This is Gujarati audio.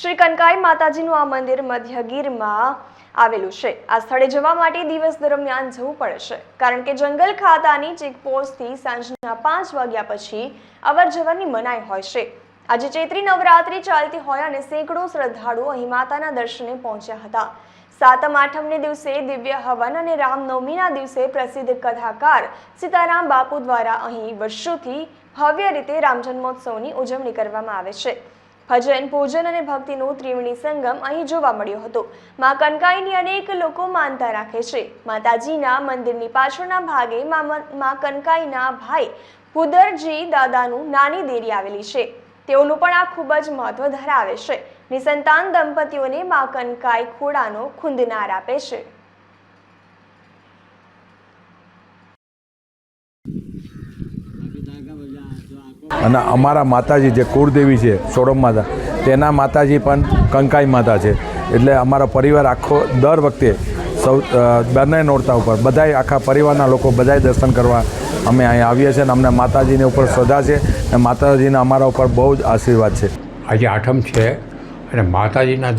શ્રી કનકાઈ માતાજીનું આ મંદિર મધ્યગીરમાં આવેલું છે. આ સ્થળે જવા માટે દિવસ દરમિયાન જવું પડે છે. કારણ કે જંગલ ખાતાની ચેકપોસ્ટથી સાંજના પાંચ વાગ્યા પછી અવર જવરની મનાઈ હોય છે. આજે ચૈત્રી નવરાત્રિ ચાલતી હોય અને સેંકડો શ્રદ્ધાળુઓ અહીં માતાના દર્શને પહોંચ્યા હતા. સાતમ આઠમને દિવસે દિવ્ય હવન અને રામનવમીના દિવસે પ્રસિદ્ધ કથાકાર સીતારામ બાપુ દ્વારા અહીં વર્ષોથી ભવ્ય રીતે રામ જન્મોત્સવની ઉજવણી કરવામાં આવે છે. ભજન પૂજન અને ભક્તિનો ત્રિવેણી સંગમ અહીં જોવા મળ્યો હતો. મા કનકાઈની અનેક લોકો માનતા રાખે છે. માતાજીના મંદિરની પાછળના ભાગે મા કનકાઈના ભાઈ પુદરજી દાદાનું નાની દેરી આવેલી છે. તેઓનું પણ આ ખૂબ જ મહત્વ ધરાવે છે. નિસંતાન દંપતીઓને મા કનકાઈ ખોડાનો ખુંદનાર આપે છે. અને અમારા માતાજી જે કુળદેવી છે, સોડમ માતા, તેના માતાજી પણ કંકાઈ માતા છે. એટલે અમારો પરિવાર આખો દર વખતે સૌ બંને નોરતા ઉપર, બધાય આખા પરિવારના લોકો બધાય દર્શન કરવા અમે અહીં આવીએ છીએ અને અમને માતાજીની ઉપર શ્રદ્ધા છે અને માતાજીના અમારા ઉપર બહુ જ આશીર્વાદ છે. આજે આઠમ છે અને માતાજીના